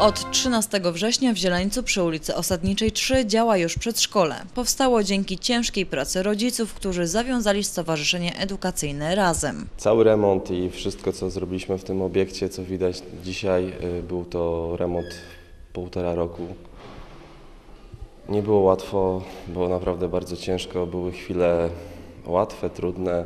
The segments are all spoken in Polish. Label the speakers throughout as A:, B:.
A: Od 13 września w Zieleńcu przy ulicy Osadniczej 3 działa już przedszkole. Powstało dzięki ciężkiej pracy rodziców, którzy zawiązali Stowarzyszenie Edukacyjne Razem.
B: Cały remont i wszystko, co zrobiliśmy w tym obiekcie, co widać dzisiaj, y, był to remont półtora roku. Nie było łatwo, było naprawdę bardzo ciężko, były chwile łatwe, trudne.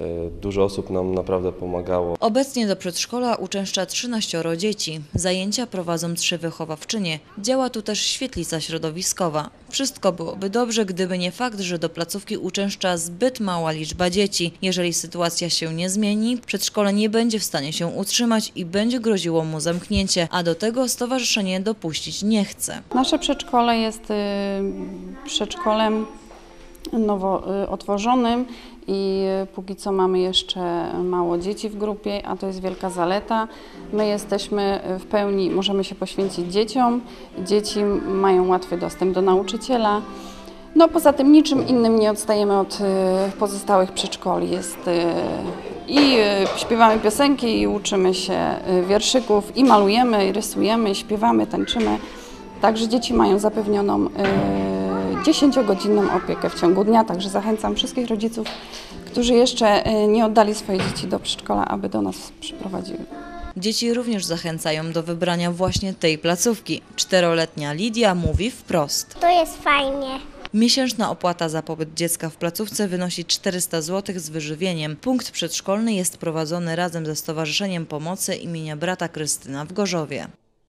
B: Y, Dużo osób nam naprawdę pomagało.
A: Obecnie do przedszkola uczęszcza 13 dzieci. Zajęcia prowadzą trzy wychowawczynie. Działa tu też świetlica środowiskowa. Wszystko byłoby dobrze, gdyby nie fakt, że do placówki uczęszcza zbyt mała liczba dzieci. Jeżeli sytuacja się nie zmieni, przedszkole nie będzie w stanie się utrzymać i będzie groziło mu zamknięcie, a do tego stowarzyszenie dopuścić nie chce.
C: Nasze przedszkole jest y, przedszkolem nowo y, otworzonym i y, póki co mamy jeszcze mało dzieci w grupie, a to jest wielka zaleta. My jesteśmy w pełni, możemy się poświęcić dzieciom. Dzieci mają łatwy dostęp do nauczyciela. No poza tym niczym innym nie odstajemy od y, pozostałych przedszkoli. Jest i śpiewamy piosenki, i uczymy się wierszyków, i malujemy, i rysujemy, i śpiewamy, tańczymy. Także dzieci mają zapewnioną 10-godzinną opiekę w ciągu dnia, także zachęcam wszystkich rodziców, którzy jeszcze y, nie oddali swoje dzieci do przedszkola, aby do nas przyprowadzili.
A: Dzieci również zachęcają do wybrania właśnie tej placówki. Czteroletnia Lidia mówi wprost.
D: To jest fajnie.
A: Miesięczna opłata za pobyt dziecka w placówce wynosi 400 zł z wyżywieniem. Punkt przedszkolny jest prowadzony razem ze Stowarzyszeniem Pomocy imienia brata Krystyna w Gorzowie.